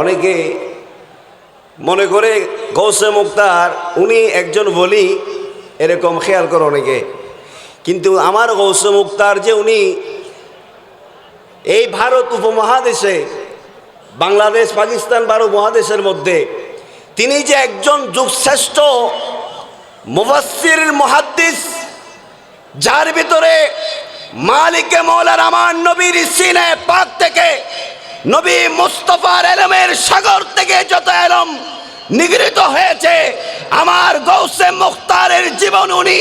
অনেকে মনে করে গৌসে মুক্তার উনি একজন বলি, এরকম খেয়াল করে অনেকে। কিন্তু আমার গৌসে মুক্তার যে উনি এই ভারত উপমহাদেশে, বাংলাদেশ, পাকিস্তান ভারত মহাদেশের মধ্যে, তিনি যে একজন যুগশ্রেষ্ঠ মুফাসসির মুহাদ্দিস, যার ভিতরে মালিকে মৌলার আমার নবীর সিনে পাক থেকে নবী মুস্তফার এলমের সাগর থেকে যত এলম নিগৃহীত হয়েছে, আমার গৌসে মুখতারের জীবন উনি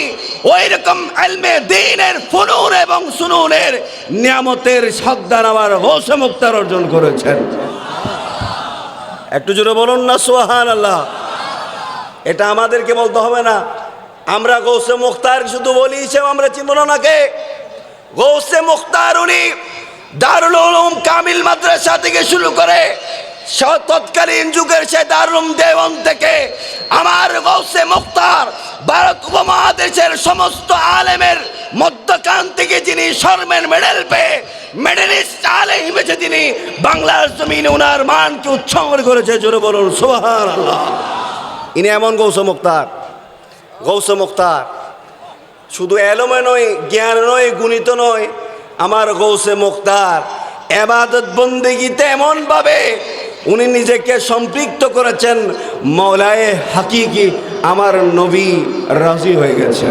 ওই রকম এলমে দিনের ফুনুন এবং সুনুনের নিয়ামতের সদ্দান আমার গৌসে মুক্তার অর্জন করেছেন। একটু জোরে বলুন না সোহান আল্লাহ এটা আমাদেরকে বলতে হবে না। আমরা গৌসে মুখতার শুধু বলি হিসেবে আমরা চিনব না ওনাকে। গৌসে মুখতার উনি দারুল উলুম কামিল মাদ্রাসা থেকে শুরু করে তৎকালীন যুগের সে দারুম দেওয়ান থেকে আমার গৌসে মুখতার ভারত উপমহাদেশের সমস্ত আলেমের মধ্যখান থেকে যিনি শর্মের মেডেল পেয়ে মেডেলিস্ট আলে হিমেছে তিনি বাংলার জমিনে ওনার মানকে উৎসঙ্গ করেছে, জোরে বলুন সোহান ইনি এমন গৌস মুক্তার গৌস মুক্তার শুধু এলমে নয়, জ্ঞান নয়, গুণিত নয় আমার গৌসে মুক্তার এবাদত বন্দিগিতে এমনভাবে উনি নিজেকে সম্পৃক্ত করেছেন, মৌলায়ে হাকিকি আমার নবী রাজি হয়ে গেছে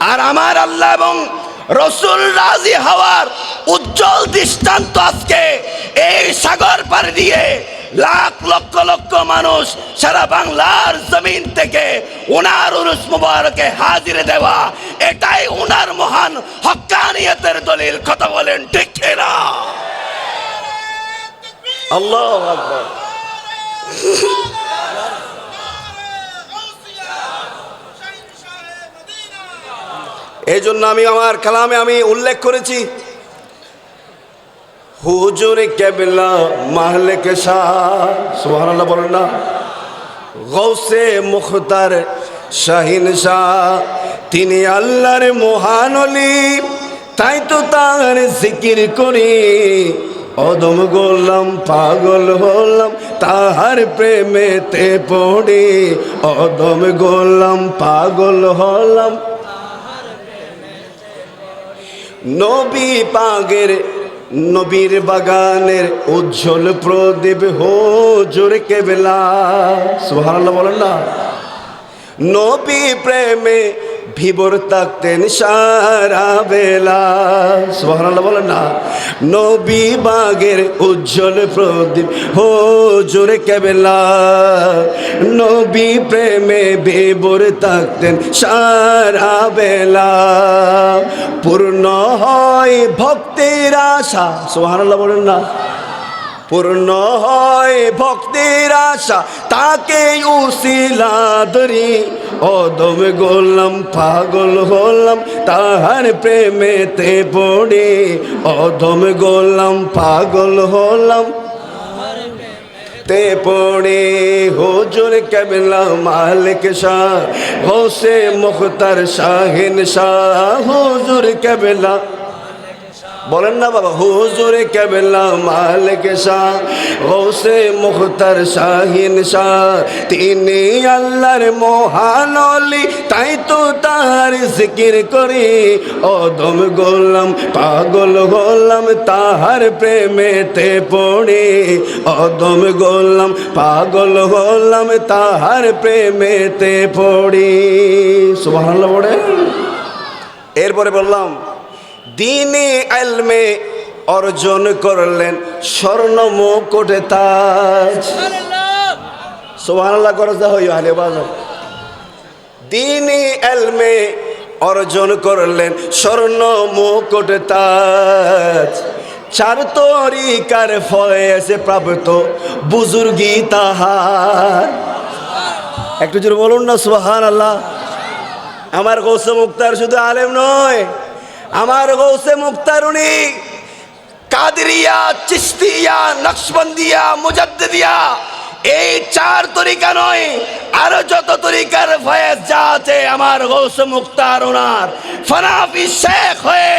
আর আমার আল্লাহ এবং রসুল রাজি হওয়ার উজ্জ্বল দৃষ্টান্ত আজকে এই সাগর পাড়ি দিয়ে লাখ লক্ষ লক্ষ মানুষ সারা বাংলার জমিন থেকে ওনার উরুস মুবারকে হাজিরে দেওয়া এটাই ওনার মহান হক্কানিয়তের দলিল। কথা বলেন ঠিক না আল্লাহ আকবার। এই জন্য আমি আমার কালামে আমি উল্লেখ করেছি, হুজুর কেবলা মাহলে কে সুবহানাল্লাহ বলেন না গৌসে মুখতার শাহিন শাহ, তিনি আল্লাহর মহানলি তাই তো তার জিকির করি, অদম গোলাম, পাগল হলাম, তাহার প্রেমেতে পড়ে, অদম গোলাম, পাগল হলাম। নবী পাগের নবীর বাগানের উজ্জ্বল প্রদীপ হোজুর কেবেলা। সুহান বলেন না। নবী প্রেমে ভিবর তাকতেন সারা বেলা। সুবহানাল্লাহ, বলেন না। নবী বাগের উজ্জ্বল প্রদীপ, হো জোরে কেবেলা। নবী প্রেমে ভিবর তাকতেন সারা বেলা। পূর্ণ হয় ভক্তির আশা। সুবহানাল্লাহ, বলেন না। পূর্ণ হয় ভক্তির আশা তাকে উশিলা ধরি। অদম গোলাম, পাগল হলাম, তাহার প্রেমেতে পড়ে। অদম গোলাম, পাগল হলাম, তে পড়ে। হুজুর কেবলা মালিক শাহ, হোসে মুখতার শাহিন শাহ, হুজুর কেবলা বলেন না বাবা, হুজুর কেবলা মালিক শাহ হোসে মুখতার শাহিন শাহ। তিনি আল্লাহর মহানলি তাই তো তার জিকির করি। অদম গোলাম, পাগল গোলাম, তাহার প্রেমেতে পড়ে। অদম গোলাম, পাগল গোলাম, তাহার প্রেমেতে পড়ি। সুবহানাল্লাহ পড়ে এরপরে বললাম দিনে আলমে অর্জন করলেন স্বর্ণ মুকুটে তাজ সোহানাল্লাহ করজা হই আলে বাজার। দিনে আলমে অর্জন করলেন স্বর্ণ মুকুট তাজ। চার তরিকার ফয়েছে প্রাপ্ত বুজুর্গি তাহার। একটু জোরে বলুন না সুহান আল্লাহ আমার গৌসে মুক্তার শুধু আলেম নয় আমার গৌসে মুক্তার উনি কাদরিয়া চিস্তিয়া নকশবন্দিয়া মুজাদ্দিদিয়া এই চার তরিকা নয় আরও যত তরিকার ফয়েজ যা আছে আমার গৌসে মুক্তার ওনার ফনাফি শেখ হয়ে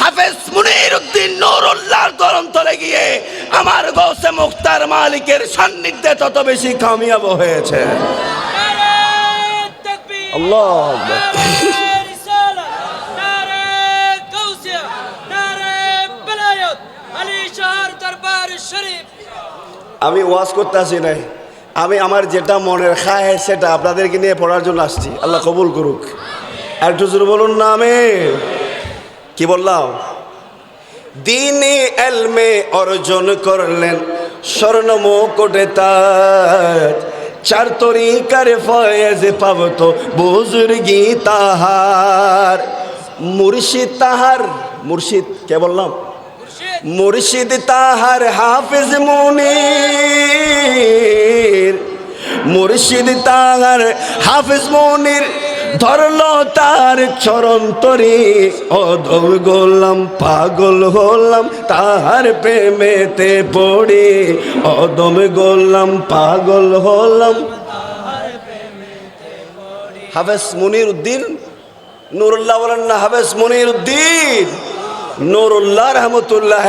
হাফেজ মুনির উদ্দিন নুরুল্লাহর তরন্তলে গিয়ে আমার গৌসে মুক্তার মালিকের সান্নিধ্যে তত বেশি কামিয়াব হয়েছে। আল্লাহ আমি ওয়াজ করতে আসি নাই। আমি আমার যেটা মনের খায় সেটা আপনাদেরকে নিয়ে পড়ার জন্য আসছি। আল্লাহ কবুল করুক। একটু জোরে বলুন না আমি কি বললাম? দিনে এলমে অর্জন করলেন, স্বর্ণ মুকুটে তাজ। চার তরিকার ফয়েজ পাব তো বুজুর্গি তাহার। মুর্শিদ তাহার, মুর্শিদ, কে বললাম? মুর্শিদ তাহার হাফিজ মুনির। মুর্শিদ তাহার হাফিজ মুনির ধরল তার চরণ তরি। অধম গোলাম, পাগল হলাম তাহার প্রেমেতে পড়ি। অদম গোলাম, পাগল হলাম হাফেজ মুনির উদ্দিন, নুরুল্লাহ বলেন না, হাফেজ মুনির উদ্দিন। নুরুল্লাহ রহমতুল্লাহ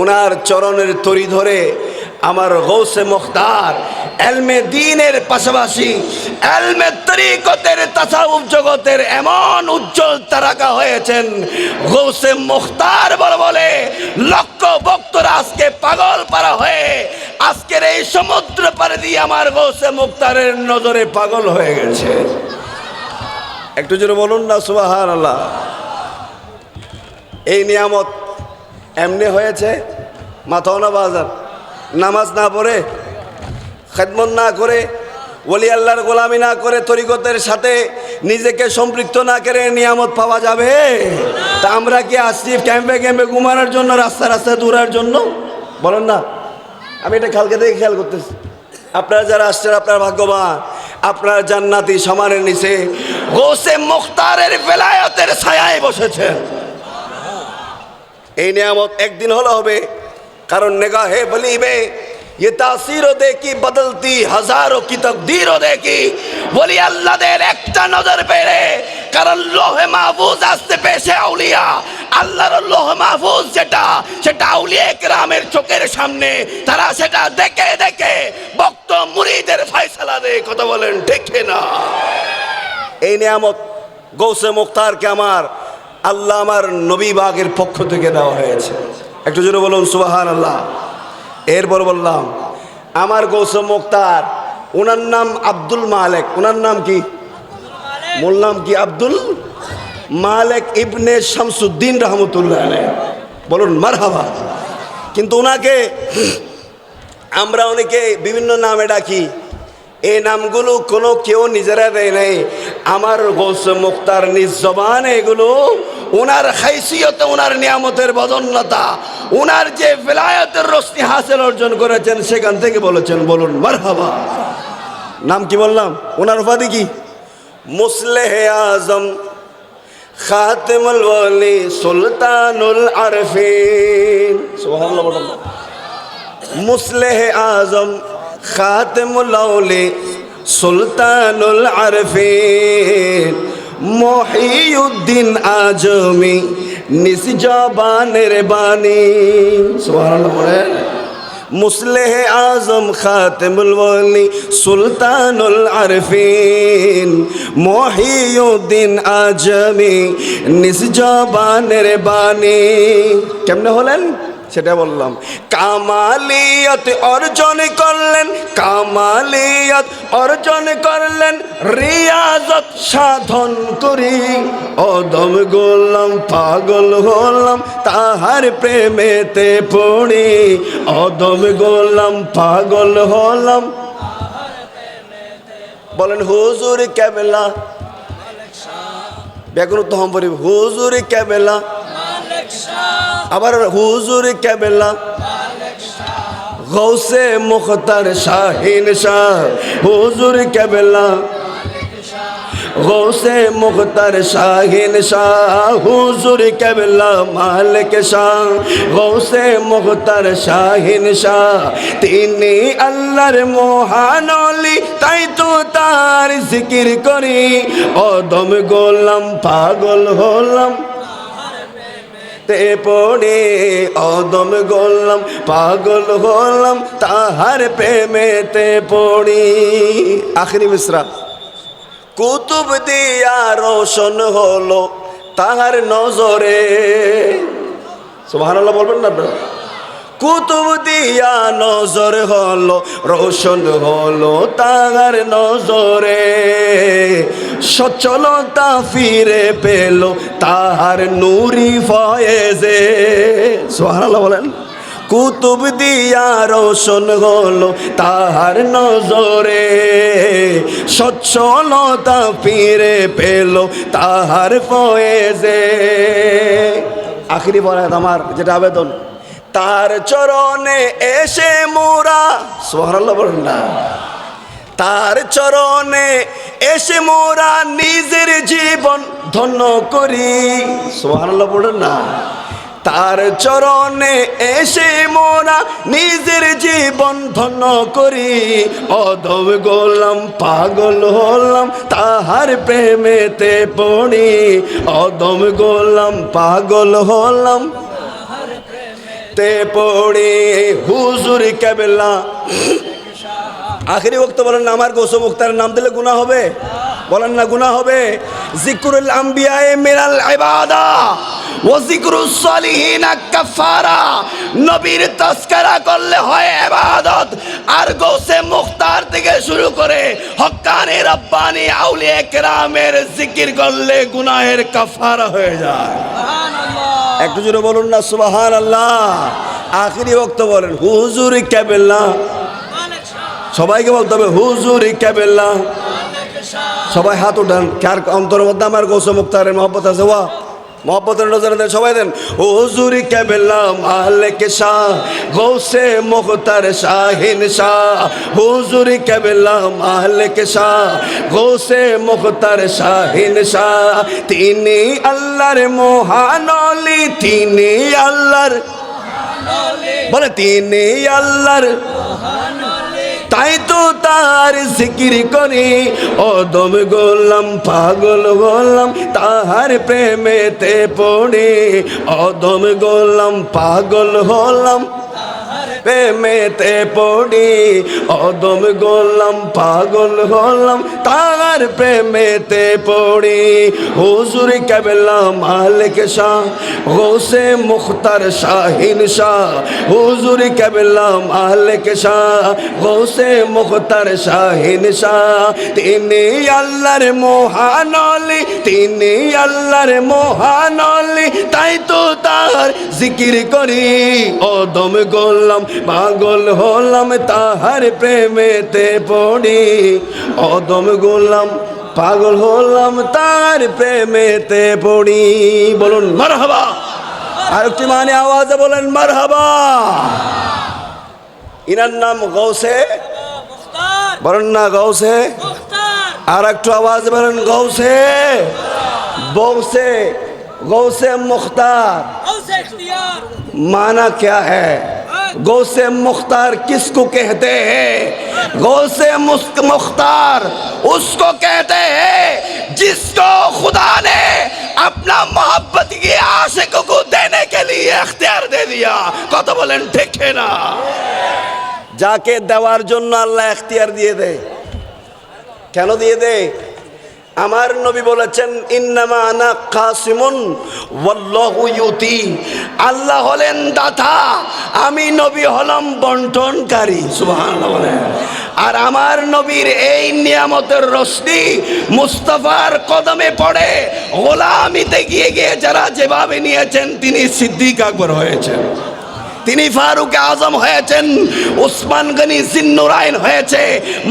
ওনার চরণের তরি ধরে আমার গৌসে মুখতার, এলমে দিনের পাশাপাশি, এলমে তরিকতের তাসাউফ জগতের এমন উজ্জ্বল তারাকা হয়েছেন, গৌসে মুখতার বলে বলে, লক্ষ ভক্তরা আজকে পাগল পারা হয়ে, আজকের এই সমুদ্র পারে দিয়ে আমার গৌসে মুখতারের নজরে পাগল হয়ে গেছে। একটু জোরে বলুন না সুবাহান আল্লাহ এই নিয়ামত এমনি হয়েছে মাথাও না বাজার। নামাজ না পড়ে, খেদমত না করে, ওলি আল্লাহর গোলামি না করে তরিকতের সাথে নিজেকে সম্পৃক্ত না করে নিয়ামত পাওয়া যাবে? তা আমরা কি আসছি ক্যাম্পে ক্যাম্পে ঘুমানোর জন্য রাস্তা রাস্তায় দূরার জন্য? বলেন না। আমি এটা কালকে থেকে খেয়াল করতেছি। আপনারা যারা আসছেন, আপনার ভাগ্যবান। আপনার জান্নাতি সমানের নিচে, গোসে মুখতারের বেলায়তের ছায়ায় বসেছেন। এই নিয়ামত একদিন হলো হবে। কারণ দেখি তকদিরও দেখি। বলি, আল্লাহদের একটা মাহফুজ আউলিয়া। আল্লাহর লোহ মাহফুজ সেটা আউলিয়া চোখের সামনে। তারা সেটা দেখে দেখে ভক্ত মুরিদের ফয়সালা দেয়। কথা বলেন, ঠিক না এই নিয়ামত গৌসে মুখতারকে আমার আল্লাহ আমার নবী বাগের পক্ষ থেকে দেওয়া হয়েছে। একটু জোরে বলুন সুবাহান আল্লাহ এরপর বললাম, আমার গৌসে মুখতার ওনার নাম আব্দুল মালেক। ওনার নাম কি? মূল নাম কি? আব্দুল মালেক ইবনে শামসুদ্দিন রহমতুল্লাহ। বলুন, মারহাবা। কিন্তু ওনাকে আমরা অনেকে বিভিন্ন নামে ডাকি। এই নামগুলো কোনো কেউ নিজেরা দেয় নাই। আমার গৌস মুক্তার নিজ জবান এগুলো ওনার হাইসিয়ত ওনার নিয়ামতের বদন্যতা ওনার যে বেলায়তের রশ্মি হাসিল অর্জন করেছেন, সেখান থেকে বলেছেন, বলুন, মারহাবা। নাম কি বললাম? ওনার উপাধি কি? মুসলেহ আজম, খাতেমুল ওয়ালি, সুলতানুল আরফিন। মুসলেহ আজম খাতমুল্লাউলি সুলতানুল আরফিন। মহিউদ্দিন আজমি নিস জবানের বাণী মুসলেহ আজম খাতমুল ওয়ালি, সুলতানুল আরফিন। মহিউদ্দিন আজমি নিস জবানের বাণী। কেমনে হলেন? সেটা বললাম। কামালিয়ত অর্জন করলেন, কামালিয়ত অর্জন করলেন, রিয়াজত সাধন করি। অদম গোলাম, পাগল হলাম, তাহার প্রেমেতে পড়ি। অদম গোলাম, পাগল হলাম, বলেন, হুজুর কেবেলা। বেগুন তহম পরি হুজুর শাহ আবার হুজুর কেবেলা গৌসে মুখতার শাহিন শাহ, হুজুর কেবেলা গৌসে মুখতার শাহিন শাহ, হুজুর কেবলা মালিক শাহ। গৌসে মুখতার শাহিন শাহ, তিনি আল্লাহর মহানলি তাই তো তার জিকির করি। অদম গোলাম, পাগল হলাম। তে পড়ে অদম গলাম, পাগল হলাম তাহার প্রেমেতে পড়ি। আখরি মিশ্রা। কুতুব দিয়া রোশন হলো তাহার নজরে। সুবহানাল্লাহ বলবেন না আপনারা? কুতুব দিয়া নজর হলো, রোশন হলো তাহার নজরে। সচলতা ফিরে পেল তাহার নুরি ফয়েজে। সুবহানাল্লাহ বলেন। কুতুব দিয়া রোশন হলো তাহার নজরে। সচ্ছলতা ফিরে পেল তাহার ফয়েজে। আখিরি বলে আমার যেটা আবেদন তার চরণে এসে মোরা সোহারাল্লাহ বলেন না। তার চরণে এসে মোরা নিজের জীবন ধন্য করি সোহারাল্লাহ বলেন না। তার চরণে এসে মোরা নিজের জীবন ধন্য করি, অদব গোলাম, পাগল হলাম, তাহার প্রেমেতে পড়ি অদম গোলাম, পাগল হলাম। তে পড়ে হুজুর কেবেলা। আখেরি বক্ত বলেন না, আমার গোসব মুক্তার নাম দিলে গুণা হবে? বলেন না গুণা হবে? জিকুরুল আম্বিয়ায় মেরাল ইবাদা। নবীর তস্করা করলে হয় ইবাদত। আর গোসে মুক্তার থেকে শুরু করে হক্কানি রব্বানি আউলিয়া কেরামের জিকির করলে গুনাহের কাফারা হয়ে যায়। একটু জোরে বলুন না সুবাহান আল্লাহ আখিরি বক্ত বলেন হুজুর মালিক সবাইকে বলতে হবে হুজুর মালিক সবাই হাত উঠান কার অন্তর মধ্যে আমার গৌস মুক্তারের মহব্বত আছে? ওয়া। মহব্বতের নজর দেন, সবাই দেন। হুজুর কেবেল্লা মালিক শাহ, গৌসে মুখতার শাহিন শাহ। হুজুর কেবেল্লা মালিক শাহ, গৌসে মুখতার শাহিন শাহ। তিনি আল্লাহর মহানলি তিনি আল্লাহর বলে, তিনি আল্লাহর তাই তো তার সিকির করি। অদম গোলাম, পাগল গোলাম, তাহার প্রেমেতে পড়ে। অদম গোলাম, পাগল হলাম প্রেমেতে পড়ি, অদম গোলাম, পাগল হলাম তার প্রেমেতে পড়ি। হুজুর কেবলা মালিক শাহ, হোসে মুখতার শাহিন শাহ। হুজুর কেবলা মালিক শাহ, হোসে মুখতার শাহিন শাহ। তিনি আল্লাহর মহানলি তিনি আল্লাহর মহানলি তাই তো তার জিকির করি, অদম গোলাম پاگل ہو لم تار پہ میں تے پوڑی اور دو میں گول لم پاگول ہو لم تار پہ میں تے پوڑی بولن مرحبا مان آواز بولن مرہبا گو سے برنا گو سے آرکٹ آواز بولن گو سے گو سے گو سے مختار مانا کیا ہے غوث مختار کس کو کہتے ہیں؟ غوث مختار اس کو کہتے ہیں جس کو خدا نے اپنا محبت کی عاشق کو دینے کے لیے اختیار دے دیا۔ کو الان بولین نا؟ جا کے দেওয়ার جنہ اللہ اختیار দিয়ে دے۔ কেন দিয়ে دے؟ আমার নবী বলেছেন, ইন্নামা আনা কাসিমুন, ওয়াল্লাহু ইউতি। আল্লাহ হলেন দাতা, আমি নবী হলাম বন্টনকারী, সুবহানাল্লাহ আর আমার নবীর এই নিয়ামতের রশ্মি মুস্তাফার কদমে পড়ে, গোলামিতে গিয়ে গিয়ে যারা যেভাবে নিয়েছেন, তিনি সিদ্দিক আকবর হয়েছেন। তিনি ফারুক আজম হয়েছেন, উসমান গনি জিন্নুরাইন হয়েছে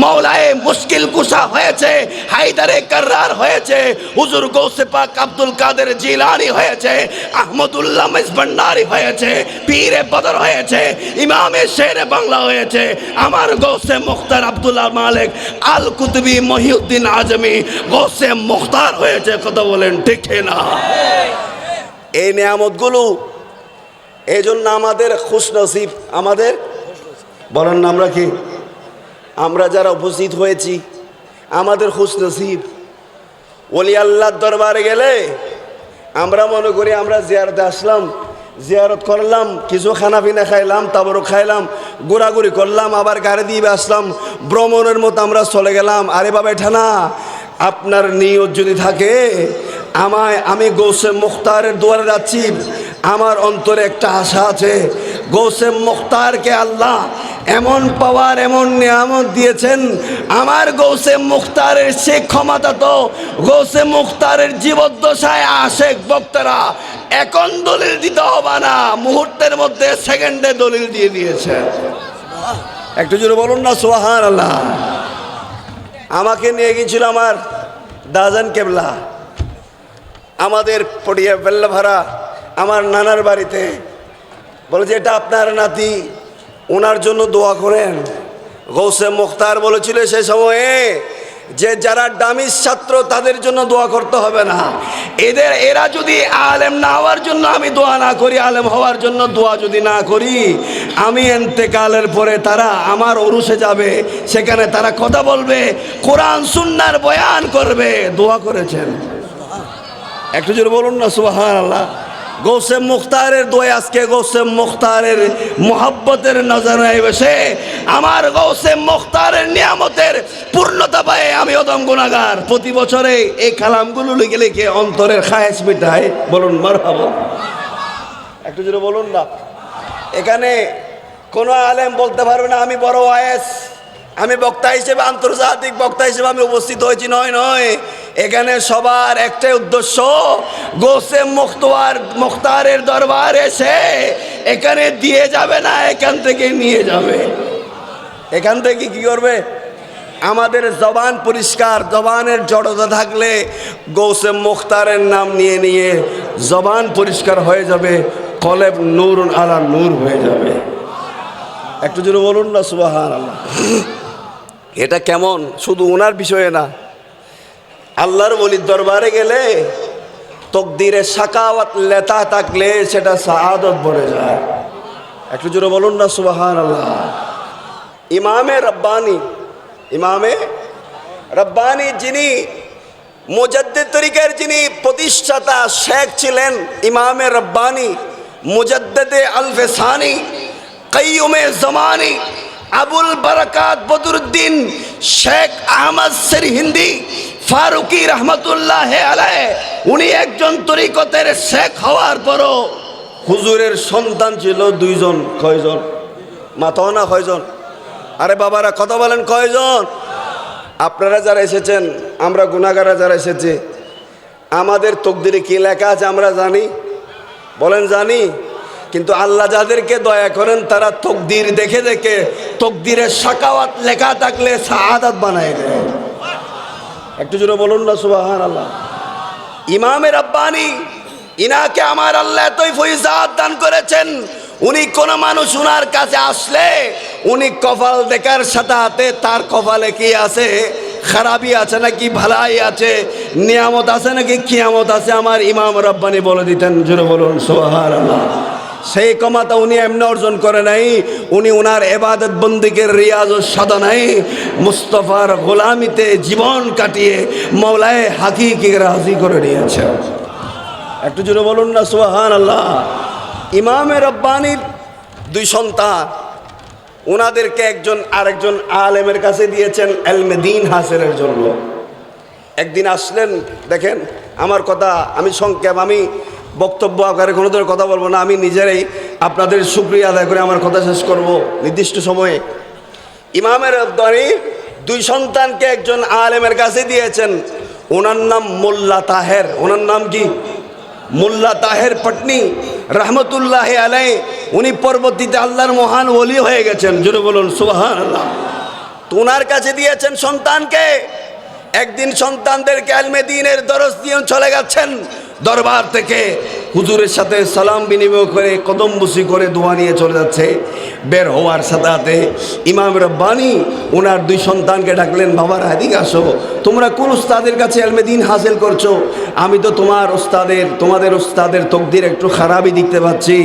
মৌলায়ে মুশকিল কুশা হয়েছে, হায়দারে কর্রার হয়েছে, হুজুর গৌসে পাক আব্দুল কাদের জিলানি হয়েছে, আহমদুল্লাহ মেজভান্ডারি হয়েছে, পীরে বদর হয়েছে, ইমামে শেরে বাংলা হয়েছে, আমার গৌসে মুখতার আব্দুল্লাহ মালিক আল কুতুবি মহিউদ্দিন আজমি গৌসে মুখতার হয়েছে, কথা বলেন ঠিক না এই নিয়ামতগুলো এই জন্য আমাদের খুশ নসিব আমাদের? বলেন না আমরা কি? আমরা যারা উপস্থিত হয়েছি, আমাদের খুশ নসিব ওলি আল্লাহর দরবারে গেলে আমরা মনে করি আমরা জিয়ারতে আসলাম, জিয়ারত করলাম, কিছু খানা পিনা খাইলাম তারপরও খাইলাম, ঘোরাঘুরি করলাম, আবার গাড়ি দিয়ে আসলাম, ভ্রমণের মতো আমরা চলে গেলাম। আরে বাবা, এটা না। আপনার নিয়ত যদি থাকে, আমায় আমি গৌসে মুখতারের দুয়ারে যাচ্ছি আমার অন্তরে একটা আশা আছে। গৌসে মুখতারকে আল্লাহ এমন পাওয়ার, এমন নিয়ামত দিয়েছেন। আমার গৌসে মুখতারের সে ক্ষমতা তো গৌসে মুখতারের জীবদ্দশায় আশেক বক্তারা এখন দলিল দিতে হবে না। মুহূর্তের মধ্যে সেকেন্ডে দলিল দিয়ে দিয়েছে। একটু জোরে বলুন না সোহান আল্লাহ আমাকে নিয়ে গিয়েছিল আমার দাজান কেবলা। আমাদের পড়িয়া বেল্লা ভাড়া আমার নানার বাড়িতে। বলে যে, এটা আপনার নাতি, ওনার জন্য দোয়া করেন। গৌসে মুখতার বলেছিল সে সময়ে যে, যারা ডামিস ছাত্র, তাদের জন্য দোয়া করতে হবে না। এদের, এরা যদি আলেম না হওয়ার জন্য আমি দোয়া না করি, আলেম হওয়ার জন্য দোয়া যদি না করি, আমি এন্তেকালের পরে তারা আমার অরুষে যাবে। সেখানে তারা কথা বলবে, কোরআন, সুন্নার বয়ান করবে, দোয়া করেছেন। একটু জোরে বলুন না সুবাহান আল্লাহ গৌসে মুখতারের দোয় আজকে, গৌসে মুখতারের মোহাব্বতের নজরায় বসে আমার গৌসে মুখতারের নিয়ামতের পূর্ণতা পায় আমি অদম গুণাগার প্রতি বছরে এই কালামগুলো লিখে লিখে অন্তরের খায়েস মিটায় বলুন মার একটু জোরে বলুন না। এখানে কোনো আলেম বলতে পারবে না, আমি বড় ওয়াইস। আমি বক্তা হিসেবে, আন্তর্জাতিক বক্তা হিসেবে আমি উপস্থিত হয়েছি। নয় নয়। এখানে সবার একটাই উদ্দেশ্য, গোসে মুখতার, মুখতারের দরবার এসে এখানে দিয়ে যাবে না, এখান থেকে নিয়ে যাবে। এখান থেকে কি করবে? আমাদের জবান পরিষ্কার, জবানের জড়তা থাকলে গৌসে মুখতারের নাম নিয়ে নিয়ে জবান পরিষ্কার হয়ে যাবে, কলেব নূর আলা নূর হয়ে যাবে। একটু জোরে বলুন না সুবাহান আল্লাহ এটা কেমন? শুধু ওনার বিষয়ে না আল্লাহর বলির দরবারে গেলে তকদিরে সাকাওয়াত লেতা থাকলে সেটা সাহাদত বলে যায়। একটু জোরে বলুন না সুবাহান আল্লাহ ইমামে রব্বানি ইমামে রব্বানি যিনি মুজাদ্দিদ তরিকার যিনি প্রতিষ্ঠাতা শেখ ছিলেন, ইমামে রব্বানি, মুজাদ্দেদে আলফেসানি কাইয়ুমে জমানি আবুল বারাকাত বদরুদ্দিন শেখ আহমদ সর হিন্দি ফারুকি রহমতুল্লাহ আলাই উনি একজন তরিকতের শেখ হওয়ার পরও হুজুরের সন্তান ছিল দুইজন, কয়জন? মাথাও না কয়জন? আরে বাবারা, কথা বলেন কয়জন? আপনারা যারা এসেছেন, আমরা গুণাগারা যারা এসেছি, আমাদের তকদিরে কি লেখা আছে আমরা জানি? বলেন জানি? কিন্তু আল্লাহ যাদেরকে দয়া করেন, তারা তকদির দেখে দেখে তকদিরের সাকাওয়াত লেখা থাকলে শাহাদাত বানায় দেয়। একটু জোরে বলুন না সুবাহান আল্লাহ ইমামের আব্বানি, ইনাকে আমার আল্লাহ এতই ফৈজাদ দান করেছেন, উনি কোন মানুষ উনার কাছে আসলে, উনি কপাল দেখার সাথে হাতে তার কপালে কি আছে? খারাপই আছে নাকি ভালাই আছে? নিয়ামত আছে নাকি কিয়ামত আছে? আমার ইমাম রব্বানি বলে দিতেন, জোরে বলুন সোহার আল্লাহ সেই কমাতা উনি এমনি অর্জন করে নাই। উনি উনার এবাদত বন্দিকের রিয়াজ ও সাধনায় মুস্তফার গোলামিতে জীবন কাটিয়ে মৌলায় হাকিকে রাজি করে নিয়েছে একটু জোরে বলুন না সুহান আল্লাহ ইমামে রব্বানির দুই সন্তান ওনাদেরকে একজন আরেকজন আলেমের কাছে দিয়েছেন এলমে দিন হাসিলের জন্য। একদিন আসলেন, দেখেন, আমার কথা আমি সংক্ষেপ আমি বক্তব্য আকারে কোনো ধরনের কথা বলব না। আমি নিজেরাই আপনাদের সুক্রিয়া আদায় করে আমার কথা শেষ করব নির্দিষ্ট সময়ে। ইমামের দরে দুই সন্তানকে একজন আলেমের কাছে দিয়েছেন। ওনার নাম মোল্লা তাহের। ওনার নাম কি? মোল্লা তাহের পটনি রহমতুল্লাহ আলাই উনি পরবর্তীতে আল্লাহর মহান ওলি হয়ে গেছেন। জুড়ে বলুন সুবাহান আল্লাহ তো ওনার কাছে দিয়েছেন সন্তানকে। একদিন সন্তানদেরকে আলমে দিনের দরস দিয়ে চলে গেছেন। দরবার থেকে হুজুরের সাথে সালাম বিনিময় করে কদম করে দোয়া নিয়ে চলে যাচ্ছে। বের হওয়ার সাথে সাথে ইমাম রব্বানি ওনার দুই সন্তানকে ডাকলেন, বাবার হাদিক আসো। তোমরা কোন উস্তাদের কাছে আলমেদিন হাসিল করছ? আমি তো তোমার ওস্তাদের তোমাদের ওস্তাদের তকদির একটু খারাপই দেখতে পাচ্ছি।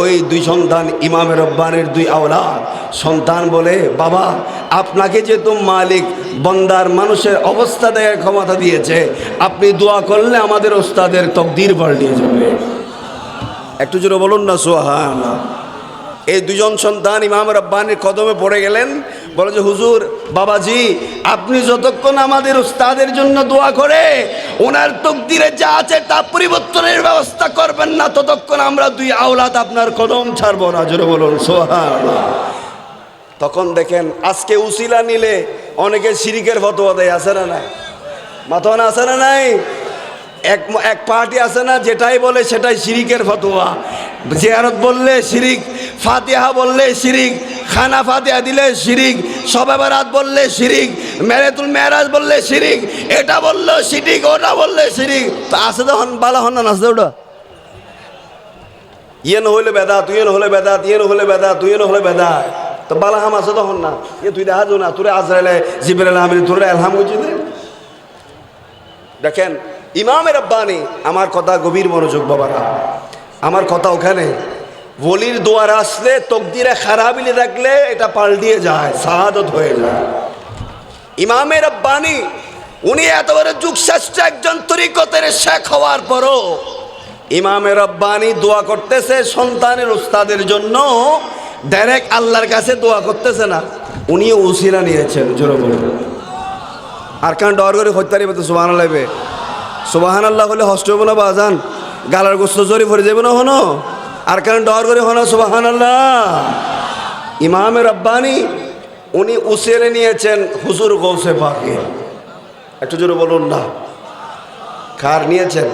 ওই দুই সন্তান ইমামের রব্বানের দুই আওলা সন্তান বলে, বাবা, আপনাকে যেহেতু মালিক, বন্দার মানুষের অবস্থা দেয়ার ক্ষমতা দিয়েছে, আপনি দোয়া করলে আমাদের ওস্তাদের তকদির পাল্টিয়ে যাবে। একটু জোরে বলুন না সোহা এই দুজন সন্তান ইমাম রব্বানের কদমে পড়ে গেলেন বলে যে, হুজুর, বাবাজি, আপনি যতক্ষণ আমাদের উস্তাদের জন্য দোয়া করে, ওনার তকদিরে যা আছে তা পরিবর্তনের ব্যবস্থা করবেন না, ততক্ষণ আমরা দুই আওলাদ আপনার কদম ছাড়বো না। জোরে বলুন সোহান তখন দেখেন, আজকে উসিলা নিলে অনেকে সিরিকের ফতোয়া দেয়, আছে না নাই? মাথন আছে না নাই? এক এক পার্টি আছে না, যেটাই বলে সেটাই শিরিকের ফতোয়া। জিয়ারত বললে শিরিক ফাতিহা বললে শিরিক খানা ফাতিহা দিলে শিরিক সবে বারাত বললে শিরিক মেরেতুল মেরাজ বললে শিরিক এটা বলল শিরিক ওটা বললে শিরিক তো আছে তো হন হন না নাচতে ওটা? ইয়েন হইলে বেদা তুই হলে বেদা ইয়েন হলে বেদা তুই হলে বেদা তো বালা হাম আছে তখন না? এ তুই দেখা যাও না, তোরে আজরাইলে জিবরাইল আমিন, তোরে আলহাম দে দেখেন ইমামের আব্বানি, আমার কথা গভীর মনোযোগ বাবারা। আমার কথা ওখানে। বলির দোয়ার আসলে, তকদিরে খারাপিলে রাখলে এটা পাল্টিয়ে যায়, শাহাদত হয়ে যায়। ইমামের আব্বানি, উনি এত বড় যুগশ্রেষ্ঠ একজন তরিকতের শেখ হওয়ার পরও ইমামের রব্বানি দোয়া করতেছে সন্তানের উস্তাদের জন্য, ডাইরেক্ট আল্লাহর কাছে দোয়া করতেছে না। উনিও উসিলা নিয়েছেন, জোরে বলুন। আর কেন ডর করে হত্যারি পেতে সুবাহ লাগবে সুবাহান আল্লাহ হলে হস্ত হব না বাজান? গালার গোস্ত জরি ভরে যাবে না হনো? আর কেন ডর করে হনো সুবাহান আল্লাহ ইমামের রব্বানি, উনি উসেলে নিয়েছেন হুজুর গৌসে পাকে। একটু জোরে বলুন না। কার নিয়েছেন?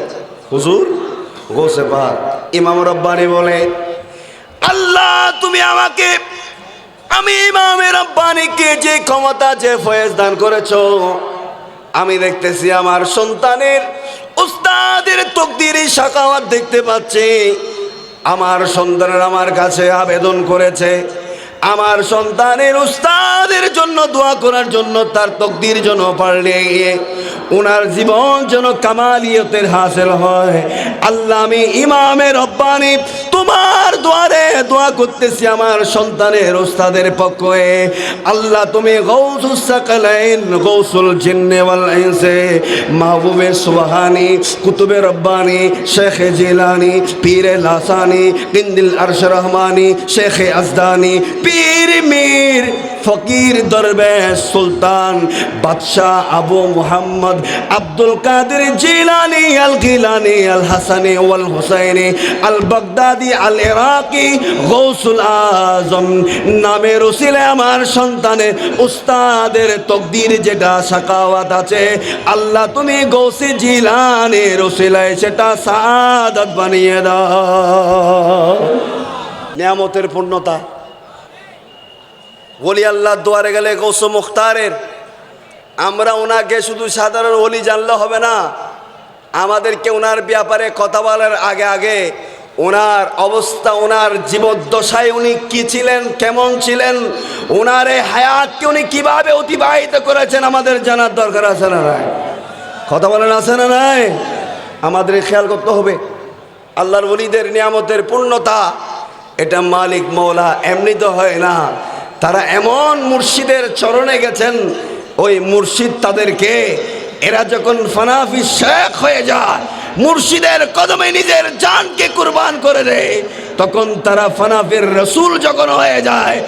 হুজুর গৌসে পাক। ইমাম রব্বানি বলে, আল্লাহ, তুমি আমাকে, আমি ইমামের রব্বানিকে যে ক্ষমতা, যে ফয়েজ দান করেছ আমি দেখতেছি আমার সন্তানের উস্তাদের তকদির সাকাওয়াত দেখতে পাচ্ছি। আমার সন্তানের আমার কাছে আবেদন করেছে। আমার সন্তানের উস্তাদের জন্য দোয়া করার জন্য তার তকদির জন্য পারলে গিয়ে ওনার জীবন যেন কামালিয়তের হাসিল হয়। আল্লাহ, আমি ইমামের রব্বানি, তোমার দুয়ারে দোয়া করতেছি আমার সন্তানের ওস্তাদের পক্ষে। আল্লাহ, তুমি গৌসুল সাকালাইন, গৌসুল জিন্নে ওয়াল ইনসে, মাহবুবে সুবহানি, কুতুবে রব্বানি, শেখে জিলানি, পীরে লাসানি কিন্দিল আরশ রহমানি, শেখে আজদানি, পীর মীর ফকির দরবেশ সুলতান, বাদশাহ আবু মোহাম্মদ আব্দুল কাদের জিলানি আল গিলানি আল হাসানি ওয়াল হুসাইনি আল বাগদাদি আল ইরাকি গৌসুল আজম নামের উসিলে আমার সন্তানের উস্তাদের তকদির যেটা সাকাওয়াত আছে। আল্লাহ তুমি গৌসি জিলানের উসিলায় সেটা সাদাত বানিয়ে দাও। নিয়ামতের পূর্ণতা। ওলি আল্লাহ দুয়ারে গেলে গৌস মুখতারের। আমরা ওনাকে শুধু সাধারণ ওলি জানলে হবে না, আমাদেরকে ওনার ব্যাপারে কথা বলার আগে আগে ওনার অবস্থা, ওনার জীবদ্দশায় উনি কি ছিলেন, কেমন ছিলেন, ওনার এই হায়াতকে উনি কীভাবে অতিবাহিত করেছেন আমাদের জানার দরকার আছে না নাই? কথা বলেন আছে না নাই? আমাদের খেয়াল করতে হবে। আল্লাহর ওলিদের নিয়ামতের পূর্ণতা, এটা মালিক মৌলা এমনি তো হয় না। তারা এমন মুর্শিদের চরণে গেছেন, ওই মুর্শিদ তাদেরকে, এরা যখন ফানাফি শেখ হয়ে যায়, মুর্শিদের কদমে নিজের জানকে কুরবান করে দেয়, তখন তারা ফানাফির রসুল যখন হয়ে যায়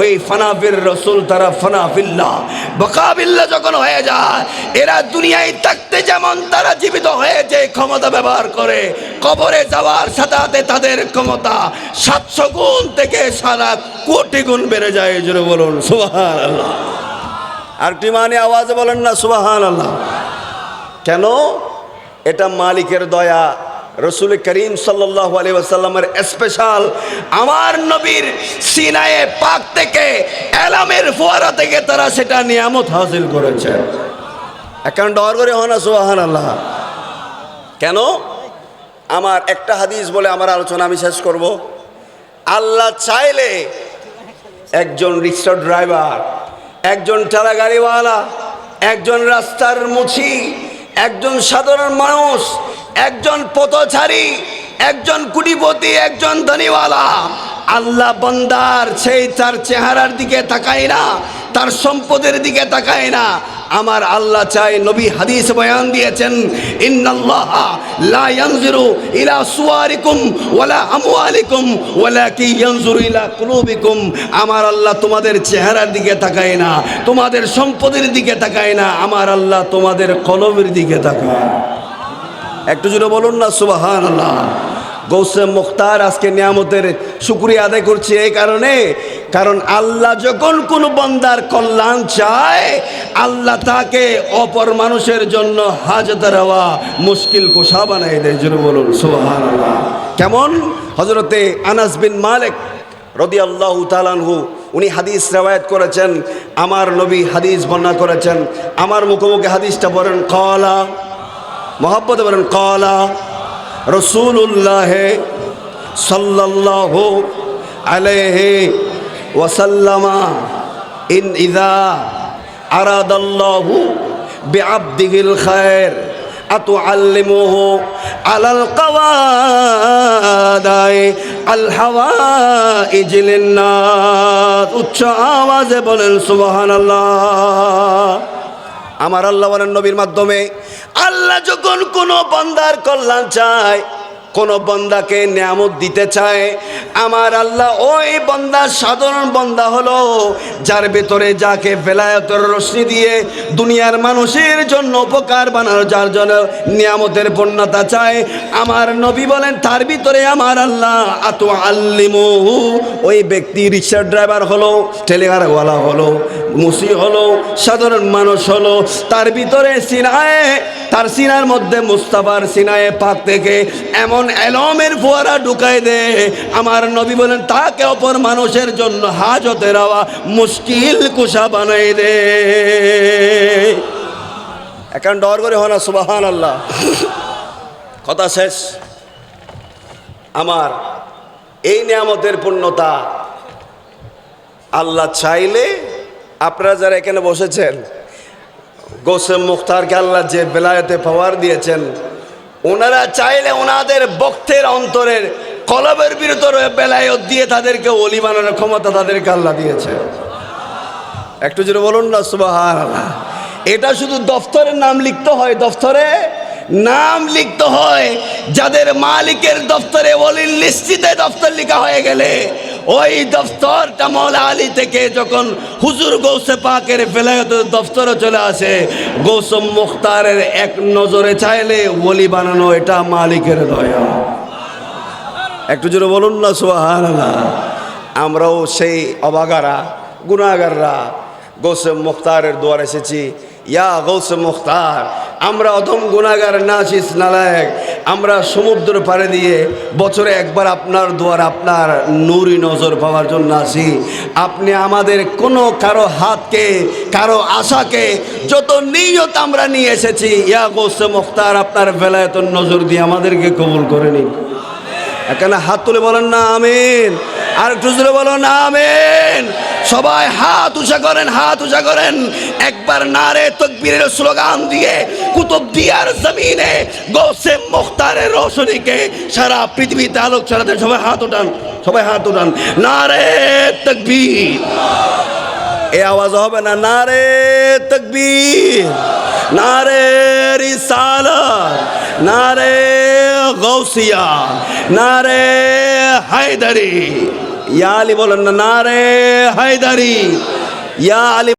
ওই ফানাফির রসুল তারা ফানাফিল্লা। বকাবিল্লা যখন হয়ে যায়, এরা দুনিয়ায় থাকতে যেমন তারা জীবিত হয়ে যে ক্ষমতা ব্যবহার করে, কবরে যাওয়ার সাথে সাথে তাদের ক্ষমতা সাতশো গুণ থেকে সারা কোটি গুণ বেড়ে যায় জন্য বলুন সুবাহান আল্লাহ আর কি মানে আওয়াজে বলেন না সুবাহান আল্লাহ কেন? এটা মালিকের দয়া। রসুল করিম সাল্লাহ আলী আসাল্লামের স্পেশাল আমার নবীর সিনায়ে পাক থেকে এলামের ফোয়ারা থেকে তারা সেটা নিয়ামত হাসিল করেছে। এখন ডর করে হনা সোহান আল্লাহ কেন? আমার একটা হাদিস বলে আমার আলোচনা আমি শেষ করব। আল্লাহ চাইলে একজন রিক্সা ড্রাইভার, একজন ঠেলা গাড়িওয়ালা, একজন রাস্তার মুছি একজন সাধারণ মানুষ একজন পথচারী, একজন কুটিপতি, একজন ধনীওয়ালা। আল্লাহ বন্দার সেই তার চেহারার দিকে তাকায় না, তার সম্পদের দিকে তাকায় না। আমার আল্লাহ চাই নবী হাদিস বয়ান দিয়েছেন, ইন্নাল্লাহ লা ইয়ানজুরু ইলা সুয়ারিকুম ওয়ালা আমওয়ালিকুম ওয়ালাকি ইয়ানজুরু ইলা কুলুবিকুম। আমার আল্লাহ তোমাদের চেহারার দিকে তাকায় না, তোমাদের সম্পদের দিকে তাকায় না। আমার আল্লাহ তোমাদের কলমের দিকে তাকায় একটু জুড়ে বলুন না সুবাহান গৌসে মুখতার আজকে নিয়ামতের শুক্রিয়া আদায় করছি এই কারণে, কারণ আল্লাহ যখন কোনো বন্দার কল্যাণ চায়, আল্লাহ তাকে অপর মানুষের জন্য হাজত রওয়া মুশকিল কোষা বানাই দেয় জুড়ে বলুন সুবাহান কেমন? হজরতে আনাস বিন মালিক রদি আল্লাহ তালানহু উনি হাদিস রেওয়ায়ত করেছেন, আমার নবী হাদিস বর্ণনা করেছেন, আমার মুখোমুখি হাদিসটা বলেন কলা মোহাম্মদ বলেন কলা রসুল্লাহ সাল্লাহ আলাইহি ওয়াসাল্লামা ইন ইদা আরাদাল্লাহু বিআবদিহিল খায়র أتعلمه على القواداي الحوائج للناس উচ্চ আওয়াজে বলেন সুবহানাল্লাহ আমার আল্লাহ নবীর মাধ্যমে আল্লাহ যখন কোনো বন্দার কল্যাণ চায় কোন বন্দাকে নিয়ামত দিতে চায়। আমার আল্লাহ ওই বন্দা, সাধারণ বন্দা হলো, যার ভেতরে যাকে বেলায়তের রশ্মি দিয়ে দুনিয়ার মানুষের জন্য উপকার বানানো, যার জন্য নিয়ামতের বন্যাতা চায়। আমার নবী বলেন, তার ভিতরে আমার আল্লাহ, আত আল্লিমহু, ওই ব্যক্তি রিক্সার ড্রাইভার হলো টেলিগারওয়ালা হলো, মুসি হলো, সাধারণ মানুষ হলো। তার ভিতরে সিনায়, তার সিনার মধ্যে মুস্তাফার সিনায় পাক থেকে এমন এলমের ফোয়ারা ঢুকাই দে। আমার নবী বলেন, তাকে অপর মানুষের জন্য হাজতে রাওয়া মুশকিল কুশা বানাই দে। এখন ডর করে হনা সুবাহান আল্লাহ কথা শেষ। আমার এই নিয়ামতের পূর্ণতা আল্লাহ চাইলে আপনারা যারা এখানে বসেছেন, গোসেম মুখতারকে আল্লাহ যে বেলায়েতে পাওয়ার দিয়েছেন ওনারা চাইলে ওনাদের বক্তের অন্তরের কলবের বিরুদ্ধে বেলায়ত দিয়ে তাদেরকে অলি বানানোর ক্ষমতা তাদেরকে আল্লাহ দিয়েছে। একটু জোরে বলুন না আল্লাহ এটা শুধু দফতরের নাম লিখতে হয়, দফতরে নাম লিখতে হয়, যাদের মালিকের দফতরে অলির লিস্টিতে দফতর লেখা হয়ে গেলে ওই দফতরটা মৌলা আলী থেকে যখন হুজুর গৌসে পাকের বেলায়তের দফতরে চলে আসে, গৌসম মুখতারের এক নজরে চাইলে বলি বানানো এটা মালিকের দয়া। একটু জোরে বলুন না সোহান আমরাও সেই অবাগারা গুণাগাররা গৌসে মুখতারের দুয়ার এসেছি। ইয়া গৌসে মুখতার, আমরা অধম গুণাগার নাচিস নালায়ক আমরা সমুদ্র পাড়ে দিয়ে বছরে একবার আপনার দুয়ার, আপনার নুরি নজর পাওয়ার জন্য আসি। আপনি আমাদের কোনো কারও হাতকে, কারও আশাকে, যত নিয়ত আমরা নিয়ে এসেছি, ইয়া গোসে মুখতার, আপনার বেলায়ত নজর দিয়ে আমাদেরকে কবুল করে নিন। এখানে হাত তুলে বলেন না, আমিন। আর একটু জোরে বলো না, আমেন। সবাই হাত উঁচা করেন, হাত উঁচা করেন। একবার নারে তকবীরের স্লোগান দিয়ে কুতুব দিয়ার জমিনে গোসে মুখতারের রোশনীকে সারা পৃথিবীতে আলোক ছড়াতে সবাই হাত উঠান, সবাই হাত উঠান। নারে তকবীর। এ আওয়াজ হবে না নারে তকবীর নারে রিসালাত নারে গৌসিয়া নারে হায়দারি ইয়া আলী বলেন না নারে হায়দারি ইয়া আলী